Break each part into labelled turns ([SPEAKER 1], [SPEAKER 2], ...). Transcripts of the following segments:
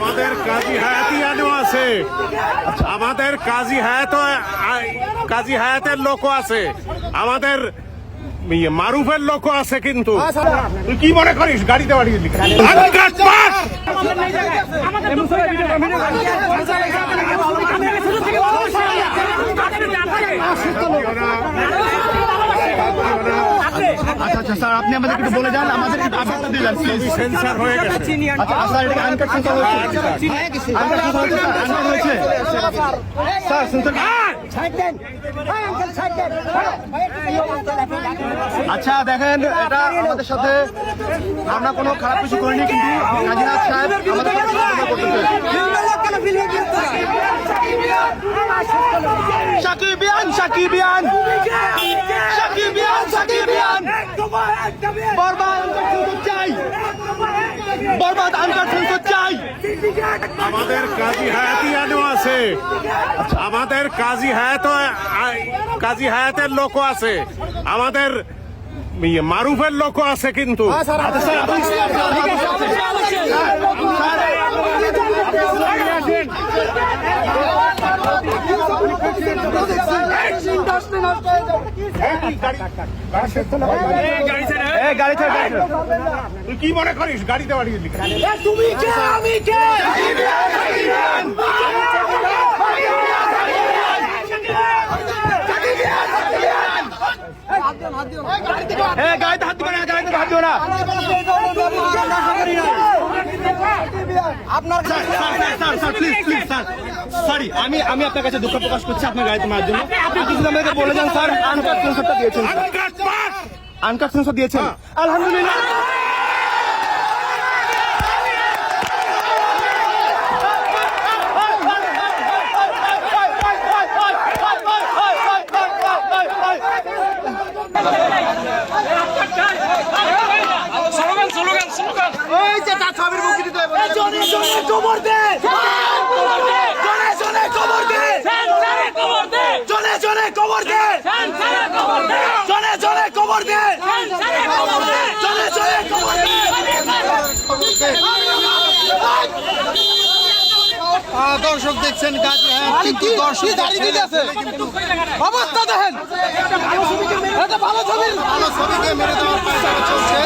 [SPEAKER 1] আমাদের কাজী হায়াতি আনো আছে। আমাদের কাজী হায়াত কাজী হায়াতের লোকও আছে। আমাদের ইয়ে মারুফের লোক আছে কিন্তু। তুই কি মনে করিস? গাড়িতে বাড়িয়ে দিলি।
[SPEAKER 2] আচ্ছা স্যার আপনি আমাদেরকে একটু বলে যান আমাদের একটু আপডেটটা দিয়ে যান প্লিজ
[SPEAKER 1] সেন্সার হয়ে গেছে।
[SPEAKER 2] আচ্ছা স্যার এটা আনকাট সেন্সার হয়েছে। আনকাট সেন্সার হয়েছে স্যার আনকাট হয়েছে। স্যার সেন্সার আচ্ছা দেখেন এটা আমাদের সাথে আমরা কোনো খারাপ কিছু করিনি কিন্তু কাজীনাথ সাহেব আমাদের সাকিবিয়ান সাকিবিয়ান সাকিবিয়ান বরবাদ চাই। বরবাদ সেন্সার চাই।
[SPEAKER 1] আমাদের কাজী হায়াতিয়ানও আছে। আমাদের কাজী হায়াত কাজী হায়াতের লোকও আছে। আমাদের ইয়ে মারুফের লোকও আছে কিন্তু
[SPEAKER 2] আচ্ছা স্যার আপনি এই গাড়ি ছেড়ে গাড়ি ছেড়ে
[SPEAKER 1] তুই কি মনে করিস? গাড়িতে বাড়িয়ে দিলি।
[SPEAKER 2] এই গাড়িতে হাত দিবে না গাড়িতে হাত দিবে না।
[SPEAKER 3] আপনার
[SPEAKER 2] sir sir sir sir please please sir. Sorry আমি আমি আপনার কাছে দুঃখ প্রকাশ করছি আপনার গাড়িতে মারার জন্য। আপনি কিছু আমাকে বলে যান স্যার আনকাট সেন্সরটা দিয়েছেন স্যার।
[SPEAKER 1] Uncut
[SPEAKER 2] sensor? দিয়েছেন। আলহামদুলিল্লাহ।
[SPEAKER 4] স্লোগান স্লোগান
[SPEAKER 3] জনে জনে কবর দে জনে জনে কবর দে
[SPEAKER 4] সেন্সারে কবর দে।
[SPEAKER 3] জনে জনে কবর দে।
[SPEAKER 4] সেন্সারে কবর দে।
[SPEAKER 3] জনে জনে কবর দে।
[SPEAKER 4] সেন্সারে কবর দে
[SPEAKER 3] জনে জনে কবর দে।
[SPEAKER 2] দর্শক দেখছেন গাছ কিন্তু দর্শক দাঁড়িয়ে দিতেছে
[SPEAKER 3] অবস্থা দেখেন। এটা ভালো ছবি।
[SPEAKER 2] ভালো ছবিকে মেরে দেওয়ার চলছে।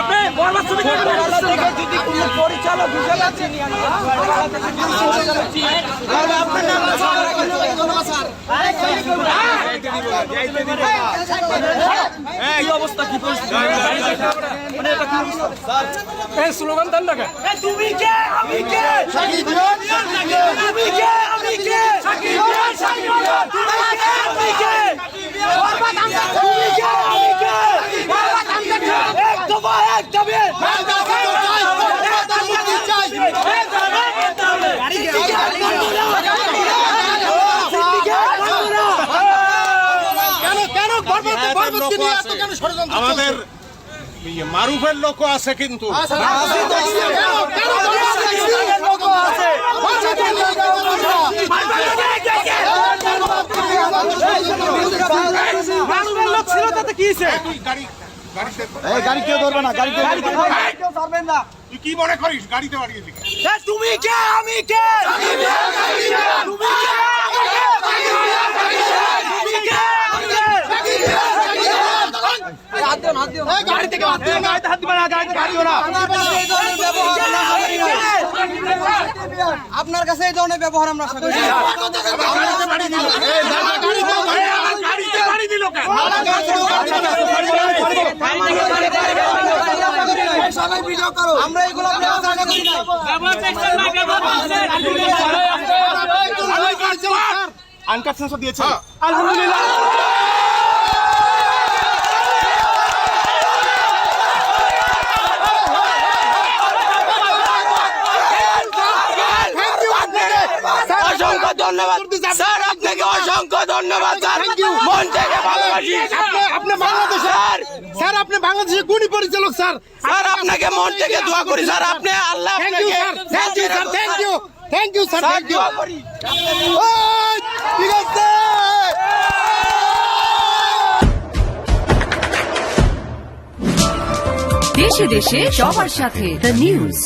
[SPEAKER 4] আপনি বরবাদ ছবি
[SPEAKER 3] যদি কোনো পরিচালক হিসেবে
[SPEAKER 4] এই অবস্থা কি পরিস্থিতি মানে এটা কি এই স্লোগান দেন না
[SPEAKER 3] তুমি কে আমি কে তুমি কে আমি কে তুমি কে আমি কে বরবাদ আমরা তুমি কে আমি কে বরবাদ আমরা এক দফা এক দাবি
[SPEAKER 2] কেন কেন বরবাদ
[SPEAKER 1] হায়াতের
[SPEAKER 2] বরবাদকে
[SPEAKER 1] লোকও
[SPEAKER 2] নিয়ে
[SPEAKER 1] আছে।
[SPEAKER 2] এত কেন ষড়যন্ত্র
[SPEAKER 1] আমাদের ইয়ে মারুফের লোক আছে কিন্তু
[SPEAKER 3] লোক ছিল তাতে কি হয়েছে
[SPEAKER 1] তুই গাড়ি
[SPEAKER 2] কেউ ধরবে না গাড়ি কেউ ধরবে না
[SPEAKER 3] কেউ পারবেন না
[SPEAKER 1] তুই কি মনে করিস গাড়িতে বাড়িয়ে
[SPEAKER 3] তুমি কে আমি কে তুমি কে আমি কে তুমি কে আমি কে
[SPEAKER 2] এই
[SPEAKER 3] আপনার কাছে এই ধরনের ব্যবহার আমরা আমরা এগুলো
[SPEAKER 2] আনকাট দিয়েছে আলহামদুলিল্লাহ।
[SPEAKER 3] অসংখ্য ধন্যবাদ। স্যার আপনাকে অসংখ্য ধন্যবাদ স্যার। মন থেকে ভালোবাসি।
[SPEAKER 2] আপনি বাংলাদেশ
[SPEAKER 3] স্যার।
[SPEAKER 2] স্যার আপনি বাংলাদেশের গুণী পরিচালক স্যার?
[SPEAKER 3] স্যার আপনাকে মন থেকে দোয়া করি স্যার। আপনি Allah
[SPEAKER 2] thank you sir thank you sir. Thank you thank you sir thank you
[SPEAKER 3] করি।
[SPEAKER 2] ঠিক আছে।
[SPEAKER 5] দেশ দেশে দেশে সবার সাথে দ্য নিউজ